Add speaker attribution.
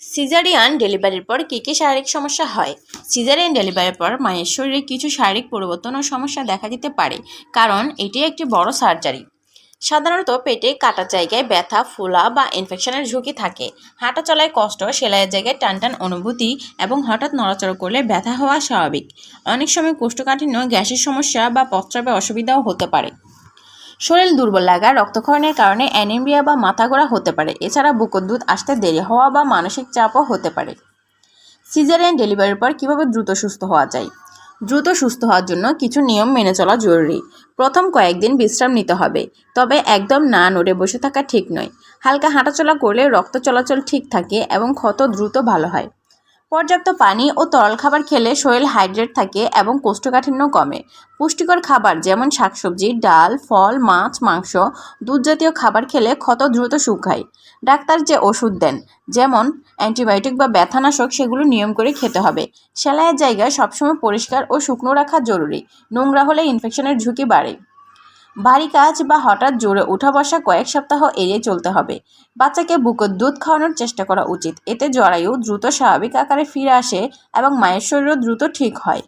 Speaker 1: Caesarean ডেলিভারির পর কী কী শারীরিক সমস্যা হয়? সিজারিয়ান ডেলিভারির পর মায়ের শরীরে কিছু শারীরিক পরিবর্তন ও সমস্যা দেখা দিতে পারে, কারণ এটি একটি বড় সার্জারি। সাধারণত পেটে কাটার জায়গায় ব্যথা, ফোলা বা ইনফেকশনের ঝুঁকি থাকে। হাঁটা চলায় কষ্ট, সেলাইয়ের জায়গায় টানটান অনুভূতি এবং হঠাৎ নড়াচড়া করলে ব্যথা হওয়া স্বাভাবিক। অনেক সময় কোষ্ঠকাঠিন্য, গ্যাসের সমস্যা বা প্রস্রাবে অসুবিধাও হতে পারে। শরীর দুর্বল লাগা, রক্তক্ষরণের কারণে অ্যানিমিয়া বা মাথা ঘোরা হতে পারে। এছাড়া বুকের দুধ আসতে দেরি হওয়া বা মানসিক চাপও হতে পারে। সিজারিয়ান ডেলিভারির পর কীভাবে দ্রুত সুস্থ হওয়া যায়? দ্রুত সুস্থ হওয়ার জন্য কিছু নিয়ম মেনে চলা জরুরি। প্রথম কয়েকদিন বিশ্রাম নিতে হবে, তবে একদম না নড়ে বসে থাকা ঠিক নয়। হালকা হাঁটাচলা করলে রক্ত চলাচল ঠিক থাকে এবং ক্ষত দ্রুত ভালো হয়। পর্যাপ্ত পানি ও তরল খাবার খেলে শরীর হাইড্রেট থাকে এবং কোষ্ঠকাঠিন্য কমে। পুষ্টিকর খাবার যেমন শাকসবজি, ডাল, ফল, মাছ, মাংস দুধ জাতীয় খাবার খেলে ক্ষত দ্রুত শুকায়। ডাক্তার যে ওষুধ দেন, যেমন অ্যান্টিবায়োটিক বা ব্যথানাশক, সেগুলো নিয়ম করে খেতে হবে। সেলাইয়ের জায়গা সবসময় পরিষ্কার ও শুকনো রাখা জরুরি। নোংরা হলে ইনফেকশনের ঝুঁকি বাড়ে। ভারী কাজ বা হঠাৎ জোরে উঠা বসা কয়েক সপ্তাহ এড়িয়ে চলতে হবে। বাচ্চাকে বুকের দুধ খাওয়ানোর চেষ্টা করা উচিত। এতে জরায়ু দ্রুত স্বাভাবিক আকারে ফিরে আসে এবং মায়ের শরীরও দ্রুত ঠিক হয়।